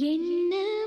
என்ன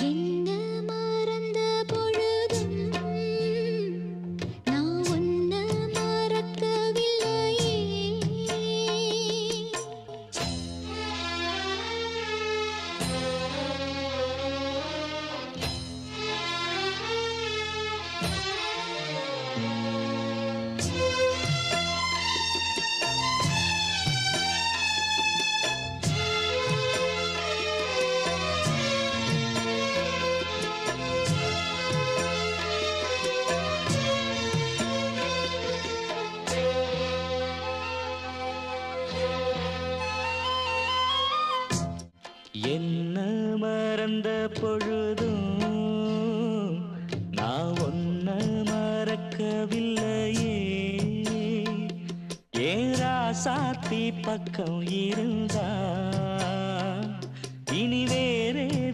என்ன பொழுதும் நான் ஒன்ன மறக்கவில்லையே. ஏரா சாத்தி பக்கம் இருந்தா இனி வேறே